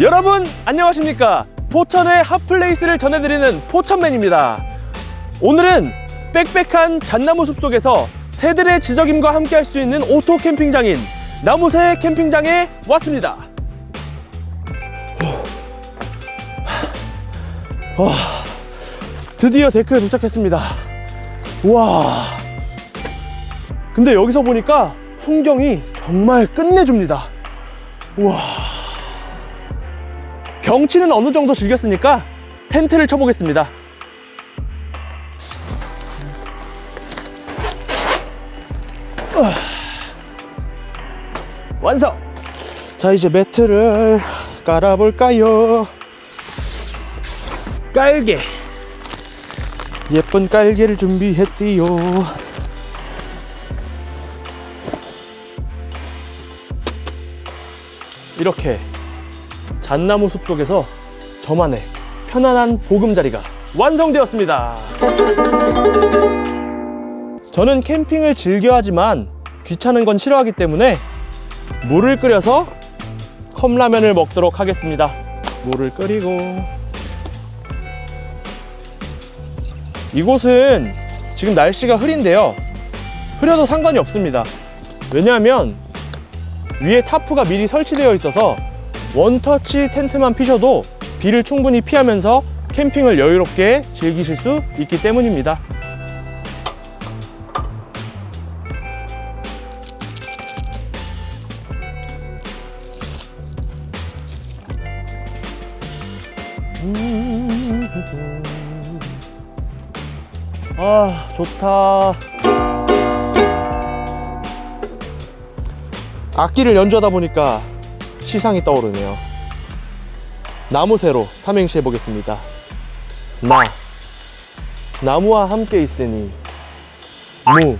여러분 안녕하십니까? 포천의 핫플레이스를 전해드리는 포천맨입니다. 오늘은 빽빽한 잣나무 숲속에서 새들의 지저김과 함께 할 수 있는 오토 캠핑장인 나무새 캠핑장에 왔습니다. 와, 드디어 데크에 도착했습니다. 우와. 근데 여기서 보니까 풍경이 정말 끝내줍니다. 우와 경치는 어느 정도 즐겼으니까 텐트를 쳐보겠습니다. 완성! 자, 이제 매트를 깔아볼까요? 깔개. 예쁜 깔개를 준비했지요. 이렇게 잣나무 숲 속에서 저만의 편안한 보금자리가 완성되었습니다. 저는 캠핑을 즐겨 하지만 귀찮은 건 싫어하기 때문에 물을 끓여서 컵라면을 먹도록 하겠습니다. 물을 끓이고 이곳은 지금 날씨가 흐린데요. 흐려도 상관이 없습니다. 왜냐하면 위에 타프가 미리 설치되어 있어서 원터치 텐트만 피셔도 비를 충분히 피하면서 캠핑을 여유롭게 즐기실 수 있기 때문입니다. 아, 좋다. 악기를 연주하다 보니까 시상이 떠오르네요. 나무새로 삼행시 해보겠습니다. 나 나무와 함께 있으니 무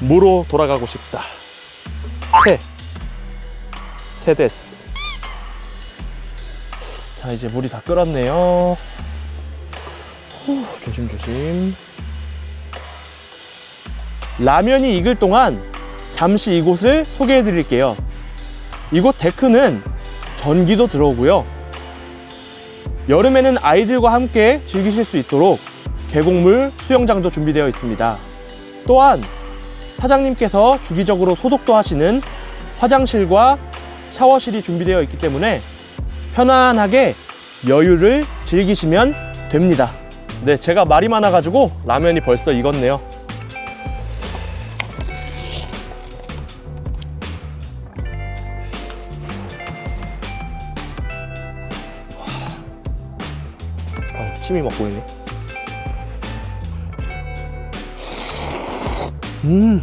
무로 돌아가고 싶다. 새 새데스. 자 이제 물이 다 끓었네요. 후, 조심조심. 라면이 익을 동안 잠시 이곳을 소개해 드릴게요. 이곳 데크는 전기도 들어오고요. 여름에는 아이들과 함께 즐기실 수 있도록 계곡물 수영장도 준비되어 있습니다. 또한 사장님께서 주기적으로 소독도 하시는 화장실과 샤워실이 준비되어 있기 때문에 편안하게 여유를 즐기시면 됩니다. 네, 제가 말이 많아가지고 라면이 벌써 익었네요. 침이 막 보이네. 음.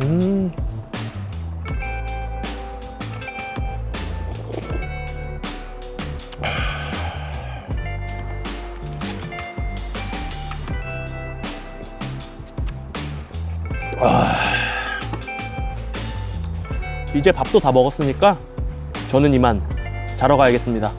음. 이제 밥도 다 먹었으니까 저는 이만 자러 가야겠습니다.